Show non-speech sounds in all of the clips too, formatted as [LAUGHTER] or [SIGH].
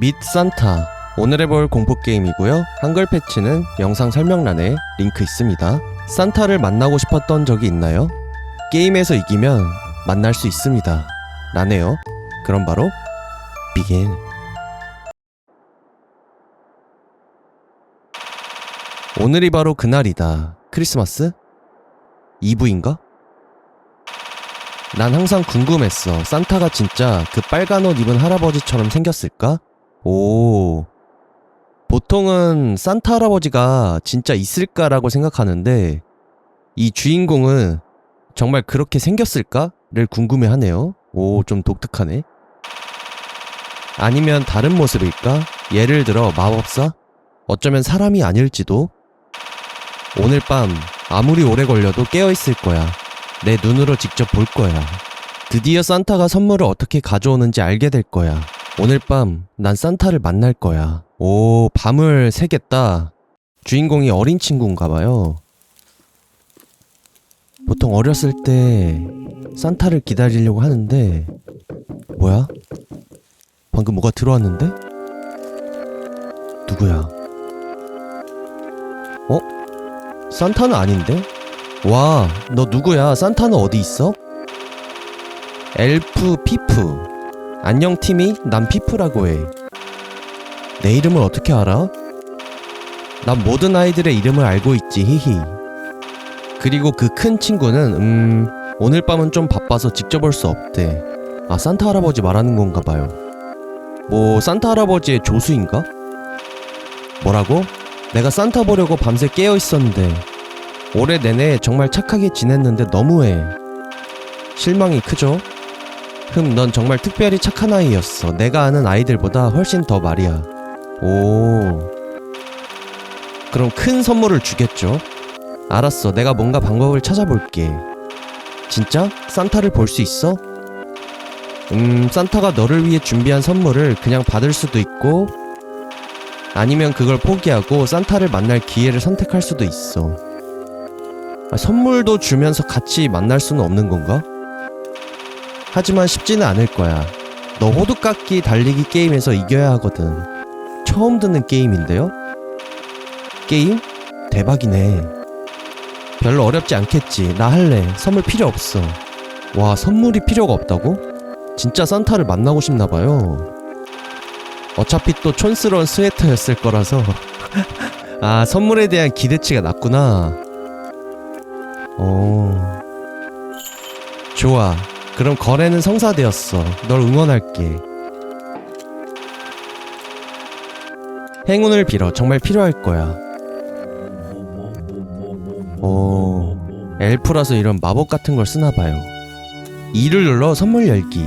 밋 산타 오늘 해볼 공포게임이고요 한글 패치는 영상 설명란에 링크 있습니다 산타를 만나고 싶었던 적이 있나요? 게임에서 이기면 만날 수 있습니다 라네요 그럼 바로 비긴 오늘이 바로 그날이다 크리스마스? 2부인가? 난 항상 궁금했어. 산타가 진짜 그 빨간 옷 입은 할아버지처럼 생겼을까? 오. 보통은 산타 할아버지가 진짜 있을까라고 생각하는데, 이 주인공은 정말 그렇게 생겼을까?를 궁금해 하네요. 오, 좀 독특하네. 아니면 다른 모습일까? 예를 들어 마법사? 어쩌면 사람이 아닐지도? 오늘 밤 아무리 오래 걸려도 깨어있을 거야. 내 눈으로 직접 볼 거야. 드디어 산타가 선물을 어떻게 가져오는지 알게 될 거야. 오늘 밤 난 산타를 만날 거야. 오, 밤을 새겠다. 주인공이 어린 친구인가 봐요. 보통 어렸을 때 산타를 기다리려고 하는데 뭐야? 방금 뭐가 들어왔는데? 누구야? 어? 산타는 아닌데? 와, 너 누구야? 산타는 어디 있어? 엘프 피프. 안녕 티미, 난 피프라고 해. 내 이름을 어떻게 알아? 난 모든 아이들의 이름을 알고 있지, 히히. 그리고 그 큰 친구는, 음, 오늘 밤은 좀 바빠서 직접 올 수 없대. 아, 산타 할아버지 말하는 건가 봐요. 뭐, 산타 할아버지의 조수인가? 뭐라고? 내가 산타 보려고 밤새 깨어 있었는데, 올해 내내 정말 착하게 지냈는데 너무해. 실망이 크죠? 흠, 넌 정말 특별히 착한 아이였어. 내가 아는 아이들보다 훨씬 더 말이야. 오. 그럼 큰 선물을 주겠죠? 알았어. 내가 뭔가 방법을 찾아볼게. 진짜? 산타를 볼 수 있어? 음, 산타가 너를 위해 준비한 선물을 그냥 받을 수도 있고, 아니면 그걸 포기하고 산타를 만날 기회를 선택할 수도 있어. 아, 선물도 주면서 같이 만날 수는 없는 건가? 하지만 쉽지는 않을 거야. 너 호두깎기 달리기 게임에서 이겨야 하거든. 처음 듣는 게임인데요? 게임? 대박이네. 별로 어렵지 않겠지. 나 할래. 선물 필요 없어. 와, 선물이 필요가 없다고? 진짜 산타를 만나고 싶나 봐요. 어차피 또 촌스러운 스웨터였을 거라서. [LAUGHS] 아, 선물에 대한 기대치가 낮구나. 어. 좋아. 그럼 거래는 성사되었어. 널 응원할게. 행운을 빌어. 정말 필요할 거야. 오. 엘프라서 이런 마법 같은 걸 쓰나 봐요. 2를 눌러 선물 열기.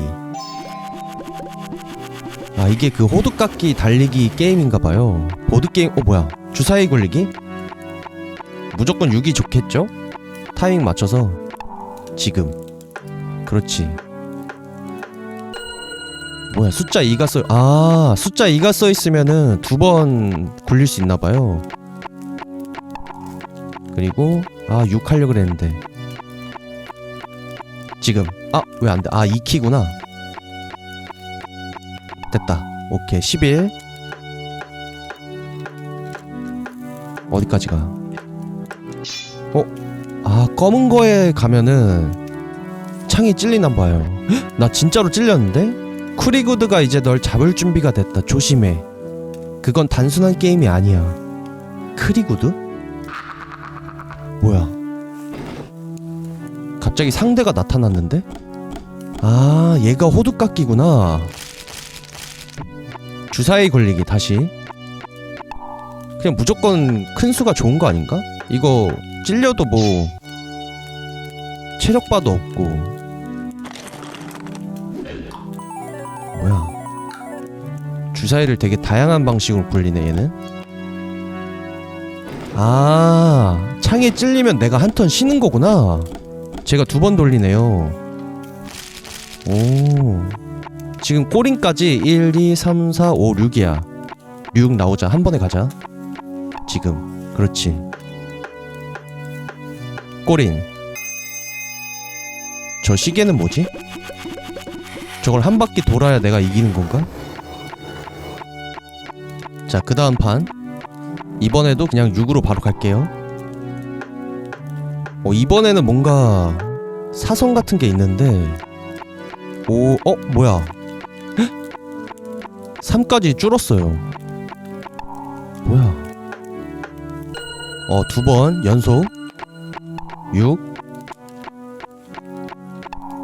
아, 이게 그 호두깎기 달리기 게임인가 봐요. 보드게임, 어, 뭐야. 주사위 굴리기? 무조건 6이 좋겠죠? 타이밍 맞춰서 지금 그렇지. 뭐야 숫자 2가 써.. 아 숫자 2가 써 있으면은 두 번 굴릴 수 있나 봐요. 그리고 아 6 하려고 그랬는데. 지금. 아 왜 안돼? 아 2키구나. 됐다. 오케이. 11 어디까지 가? 어? 아 검은 거에 가면은 창이 찔리나 봐요 헉, [GASPS] 나 진짜로 찔렸는데? 쿠리구드가 이제 널 잡을 준비가 됐다 조심해 그건 단순한 게임이 아니야 크리구드? 뭐야 갑자기 상대가 나타났는데? 아 얘가 호두깎기구나 주사위 걸리기 다시 그냥 무조건 큰 수가 좋은 거 아닌가? 이거 찔려도 뭐 체력바도 없고 주사위를 되게 다양한 방식으로 굴리네 얘는. 아 창에 찔리면 내가 한 턴 쉬는 거구나. 제가 두 번 돌리네요. 오. 지금 꼬링까지 1, 2, 3, 4, 5, 6이야. 6 나오자. 한 번에 가자. 지금. 그렇지. 꼬린 저 시계는 뭐지? 저걸 한 바퀴 돌아야 내가 이기는 건가? 자, 그 다음 판. 이번에도 그냥 6으로 바로 갈게요. 어, 이번에는 뭔가 사선 같은 게 있는데. 오, 어, 뭐야. [GASPS] 3까지 줄었어요. 뭐야. 어, 두 번 연속. 6.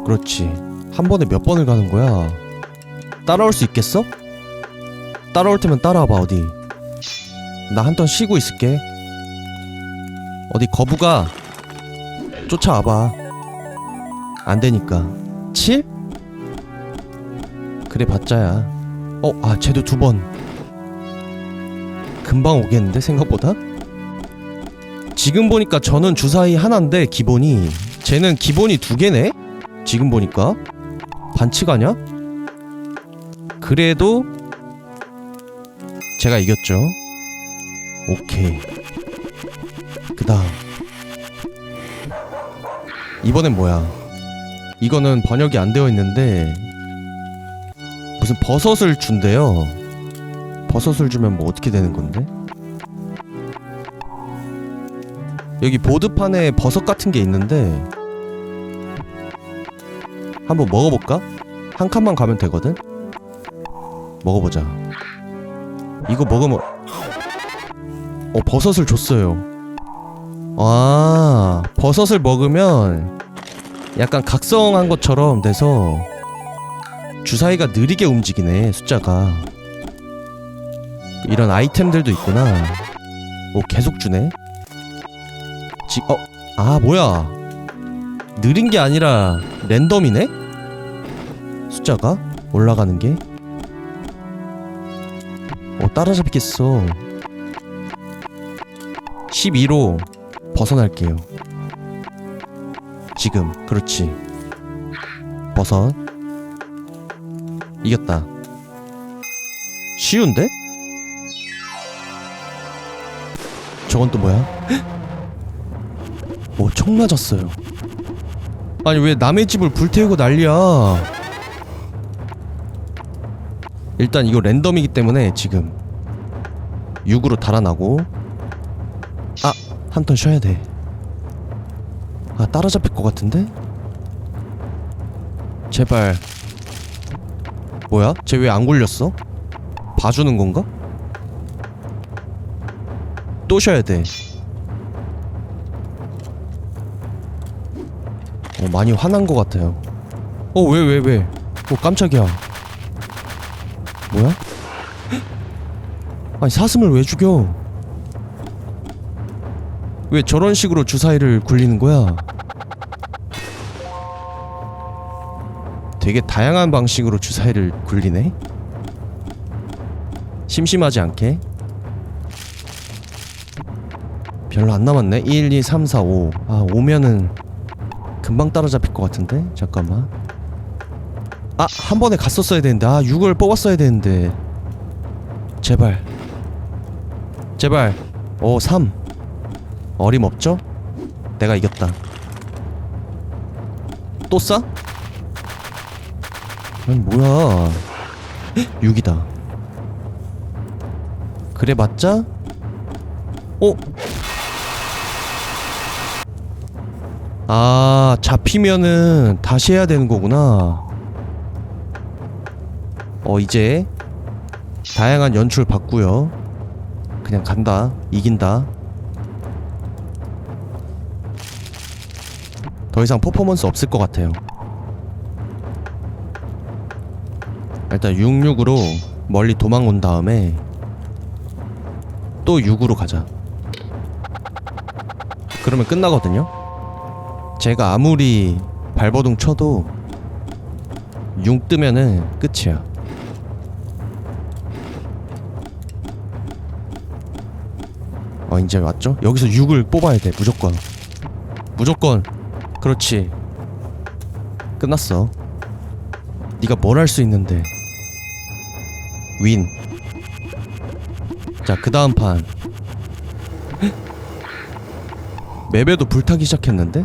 그렇지. 한 번에 몇 번을 가는 거야? 따라올 수 있겠어? 따라올 테면 따라와봐 어디 나 한턴 쉬고 있을게 어디 거부가 쫓아와봐 안 되니까 7? 그래 봤자야 어? 아 쟤도 두 번 금방 오겠는데 생각보다? 지금 보니까 저는 주사위 하나인데 기본이 쟤는 기본이 두 개네? 지금 보니까 반칙 아냐? 그래도 제가 이겼죠. 오케이. 그 다음. 이번엔 뭐야? 이거는 번역이 안 되어 있는데, 무슨 버섯을 준대요. 버섯을 주면 뭐 어떻게 되는 건데? 여기 보드판에 버섯 같은 게 있는데, 한번 먹어볼까? 한 칸만 가면 되거든? 먹어보자. 이거 먹으면 어 버섯을 줬어요. 아 버섯을 먹으면 약간 각성한 것처럼 돼서 주사위가 느리게 움직이네 숫자가. 이런 아이템들도 있구나. 오 계속 주네. 지 어. 아 뭐야. 느린 게 아니라 랜덤이네? 숫자가 올라가는 게. 어 따라잡겠어. 12로 벗어날게요. 지금. 그렇지. 벗어. 이겼다. 쉬운데? 저건 또 뭐야? 어총 맞았어요. 아니 왜 남의 집을 불태우고 난리야 일단 이거 랜덤이기 때문에 지금 6으로 달아나고 아! 한 턴 쉬어야 돼. 아 따라잡힐 것 같은데? 제발 뭐야? 쟤 왜 안 굴렸어? 봐주는 건가? 또 쉬어야 돼. 어 많이 화난 것 같아요. 어 왜 왜 왜, 왜? 어 깜짝이야. 뭐야? 아니 사슴을 왜 죽여? 왜 저런 식으로 주사위를 굴리는 거야? 되게 다양한 방식으로 주사위를 굴리네? 심심하지 않게 별로 안 남았네 1, 2, 3, 4, 5 아, 5면은 금방 따라잡힐 것 같은데? 잠깐만 아! 한 번에 갔었어야 되는데 아 6을 뽑았어야 되는데 제발 제발 오 3. 어림없죠? 내가 이겼다 또 싸? 아니 뭐야 [GASPS] 6이다 그래 맞자? 어? 아 잡히면은 다시 해야 되는 거구나 어 이제 다양한 연출 봤고요. 그냥 간다. 이긴다. 더 이상 퍼포먼스 없을 것 같아요. 일단 66으로 멀리 도망 온 다음에 또 6으로 가자. 그러면 끝나거든요. 제가 아무리 발버둥 쳐도 6 뜨면은 끝이야 어 이제 왔죠? 여기서 6을 뽑아야 돼 무조건. 무조건. 그렇지. 끝났어. 네가 뭘 할 수 있는데. 윈. 자 그 다음 판. [GASPS] 맵에도 불타기 시작했는데?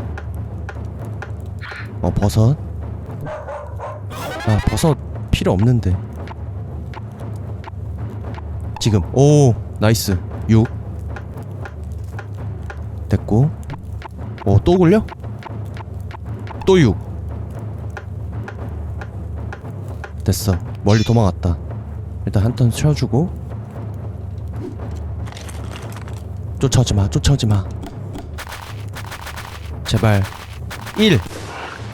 어 버섯. 아 버섯 필요 없는데. 지금. 오 나이스. 6 됐고. 오 또 굴려? 또 6 됐어. 멀리 도망갔다. 일단 한턴 쉬어주고. 쫓아오지 마 쫓아오지 마. 제발. 1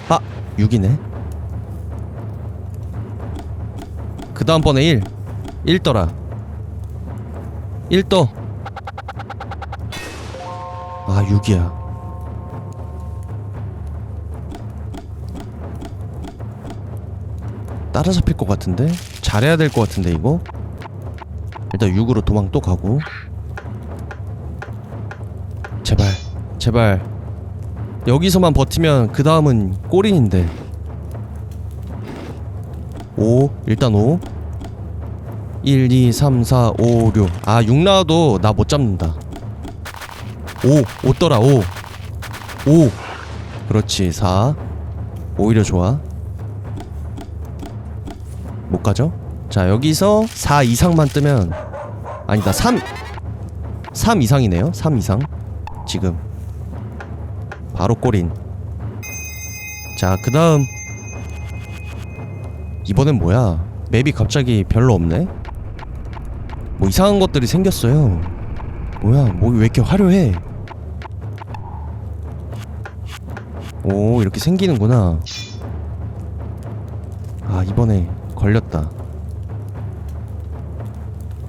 아! 6이네. 그 다음번에 1 1 떠라. 1 떠. 아 6이야. 따라잡힐 것 같은데? 잘해야 될 것 같은데 이거? 일단 6으로 도망 또 가고. 제발 제발. 여기서만 버티면 그 다음은 꼬린인데. 5 일단 5 1 2 3 4 5 6 아 6 나와도 나 못 잡는다 5 5 떠라 5 5 그렇지 4 오히려 좋아. 못 가죠? 자 여기서 4 이상만 뜨면 아니다 3 3 이상이네요. 3 이상. 지금. 바로 꼬린 자그 다음. 이번엔 뭐야? 맵이 갑자기 별로 없네? 뭐 이상한 것들이 생겼어요. 뭐야? 뭐 왜 이렇게 화려해 오 이렇게 생기는구나 아 이번에 걸렸다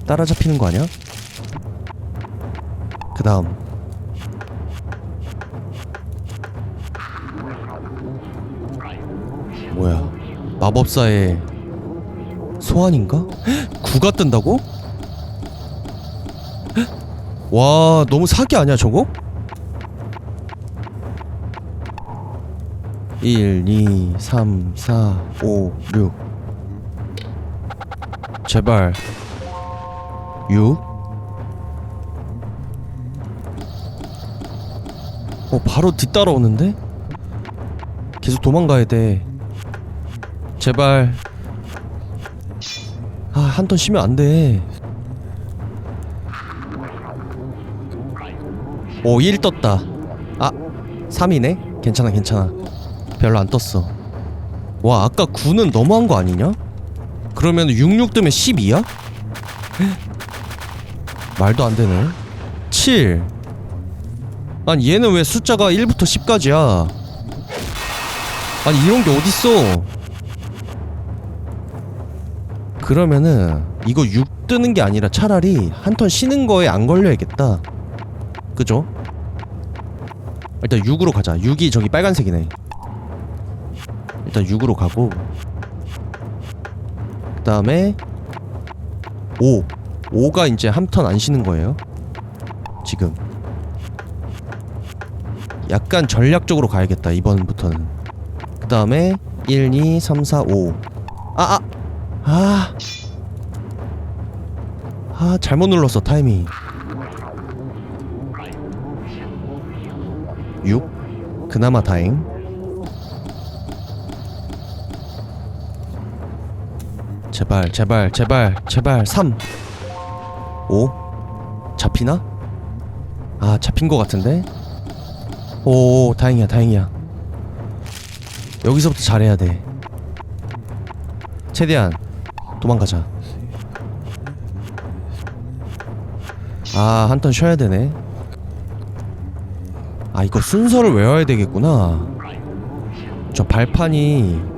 따라잡히는 거 아니야? 그 다음 뭐야 마법사의 소환인가? 헉, [GASPS] 구가 뜬다고? 헉, [GASPS] 와 너무 사기 아니야 저거? 1, 2, 3, 4, 5, 6 제발. 6 어 바로 뒤따라오는데? 계속 도망가야 돼. 제발. 아 한 턴 쉬면 안 돼. 오 1 떴다. 아 3이네? 괜찮아 괜찮아 별로 안 떴어. 와 아까 9는 너무한 거 아니냐? 그러면 66 뜨면 12야? 말도 안 되네. 7 아니 얘는 왜 숫자가 1부터 10까지야? 아니 이런 게 어딨어? 그러면은 이거 6 뜨는 게 아니라 차라리 한 턴 쉬는 거에 안 걸려야겠다. 그죠? 일단 6으로 가자. 6이 저기 빨간색이네 일단 6으로 가고 그 다음에 5 5가 이제 한 턴 안 쉬는 거예요. 지금. 약간 전략적으로 가야겠다 이번부터는. 그 다음에 1, 2, 3, 4, 5 아! 아! 아! 아 잘못 눌렀어 타이밍. 6 그나마 다행 제발 제발 제발 제발. 3 5 잡히나? 아 잡힌 거 같은데? 오 다행이야 다행이야. 여기서부터 잘해야 돼. 최대한 도망가자. 아 한 턴 쉬어야 되네. 아 이거 순서를 외워야 되겠구나. 저 발판이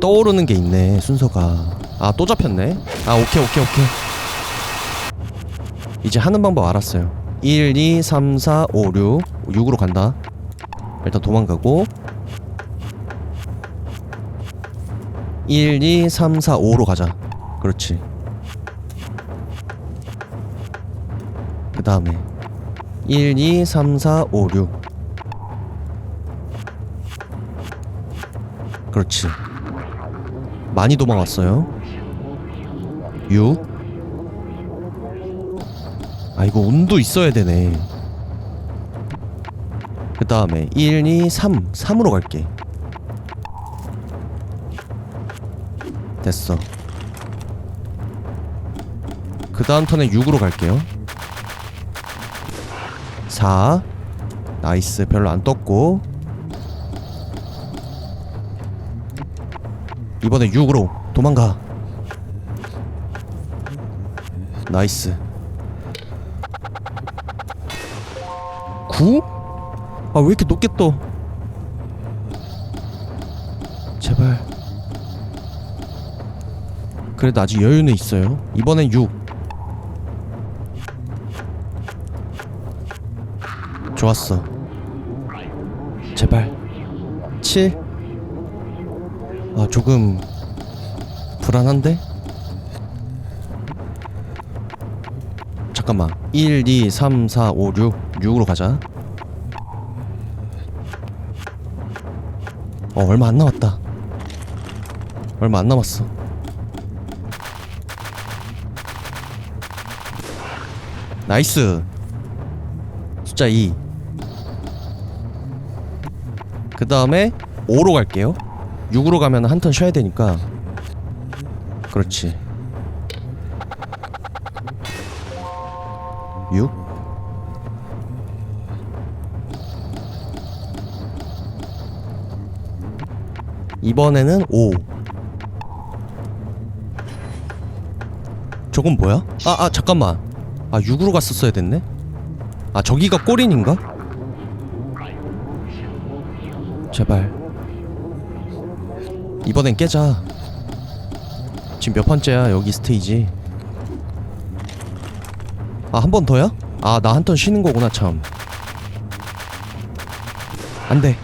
떠오르는 게 있네 순서가. 아 또 잡혔네. 아 오케이 오케이 오케이. 이제 하는 방법 알았어요. 1 2 3 4 5 6 6으로 간다. 일단 도망가고. 1 2 3 4 5로 가자. 그렇지. 그 다음에 1 2 3 4 5 6 그렇지 많이 도망왔어요? 6 아 이거 운도 있어야 되네. 그 다음에 1, 2, 3 3으로 갈게. 됐어. 그 다음 턴에 6으로 갈게요. 4 나이스. 별로 안 떴고 이번에 6으로 도망가. 나이스. 9? 아 왜 이렇게 높게 떠? 제발. 그래도 아직 여유는 있어요. 이번엔 6 좋았어. 제발. 7 아 조금 불안한데? 잠깐만. 1, 2, 3, 4, 5, 6 6으로 가자. 어 얼마 안 남았다. 얼마 안 남았어. 나이스. 숫자 2그 다음에 5로 갈게요 6으로 가면 한 턴 쉬어야 되니까 그렇지 6 이번에는 5 저건 뭐야? 아, 아, 잠깐만. 아, 6으로 갔었어야 됐네? 아, 저기가 꼬린인가? 제발. 이번엔 깨자. 지금 몇 번째야, 여기 스테이지. 아, 한 번 더야? 아, 나 한 턴 쉬는 거구나, 참. 안 돼.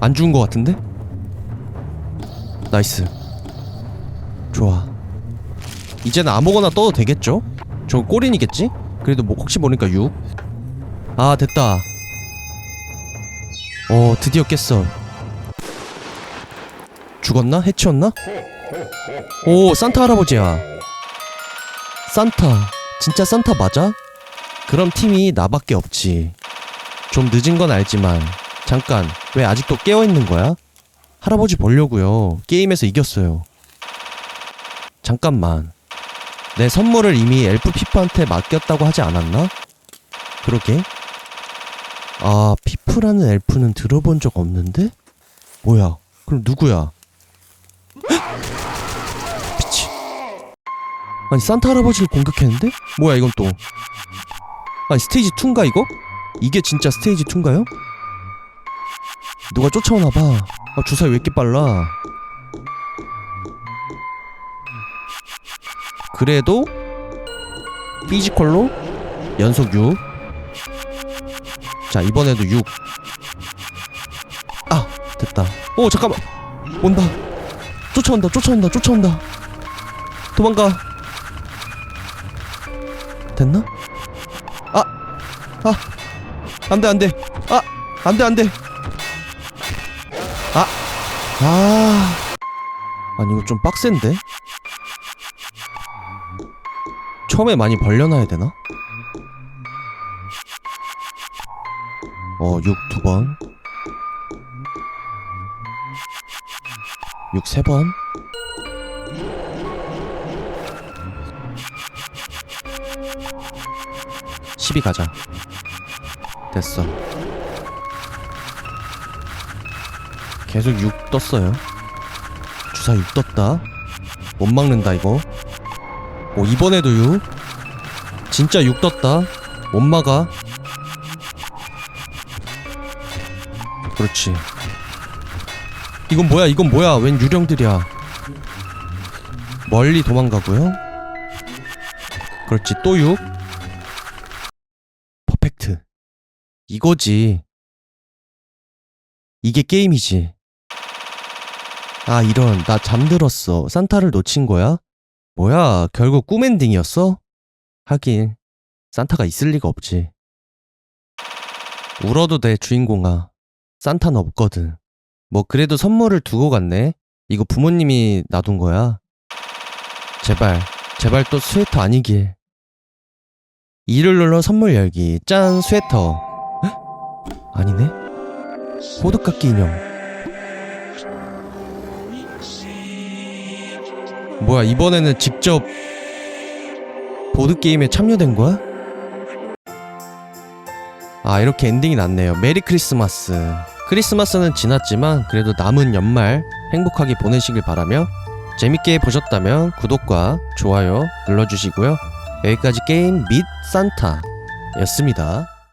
안 죽은 거 같은데? 나이스. 좋아. 이제는 아무거나 떠도 되겠죠? 저 꼬린이겠지? 그래도 뭐 혹시 모르니까 6. 아, 됐다. 어, 드디어 깼어. 죽었나? 해치웠나? 오, 산타 할아버지야. 산타. 진짜 산타 맞아? 그럼 팀이 나밖에 없지. 좀 늦은 건 알지만 잠깐 왜 아직도 깨어 있는 거야? 할아버지 보려고요. 게임에서 이겼어요. 잠깐만. 내 선물을 이미 엘프 피프한테 맡겼다고 하지 않았나? 그러게. 아, 피프라는 엘프는 들어본 적 없는데? 뭐야? 그럼 누구야? 헉! 미치. 아니 산타 할아버지를 공격했는데? 뭐야 이건 또? 아니 스테이지 2인가 이거? 이게 진짜 스테이지 2인가요? 누가 쫓아오나 봐. 아, 주사위 왜 이렇게 빨라? 그래도 피지컬로 연속 6. 자, 이번에도 6. 아, 됐다. 오, 잠깐만. 온다. 쫓아온다. 쫓아온다. 쫓아온다. 도망가. 됐나? 아. 아. 안 돼, 안 돼. 아. 안 돼, 안 돼. 아. 아. 아니, 이거 좀 빡센데? 처음에 많이 벌려놔야 되나? 어, 6 두 번. 6세 번. 십이 가자. 됐어. 계속 6 떴어요. 주사 6 떴다. 못 막는다, 이거. 오 이번에도 6 진짜 6 떴다 못 막아 그렇지 이건 뭐야? 이건 뭐야? 웬 유령들이야. 멀리 도망가고요. 그렇지. 또 6 퍼펙트. 이거지. 이게 게임이지. 아 이런. 나 잠들었어. 산타를 놓친 거야? 뭐야, 결국 꿈 엔딩이었어? 하긴, 산타가 있을 리가 없지. 울어도 돼, 주인공아. 산타는 없거든. 뭐, 그래도 선물을 두고 갔네? 이거 부모님이 놔둔 거야. 제발, 제발 또 스웨터 아니길. 이를 눌러 선물 열기. 짠, 스웨터. 헉? 아니네? 호두깎이 인형. 뭐야 이번에는 직접 보드게임에 참여된 거야? 아 이렇게 엔딩이 났네요 메리 크리스마스 크리스마스는 지났지만 그래도 남은 연말 행복하게 보내시길 바라며 재밌게 보셨다면 구독과 좋아요 눌러주시고요. 여기까지 게임 및 산타 였습니다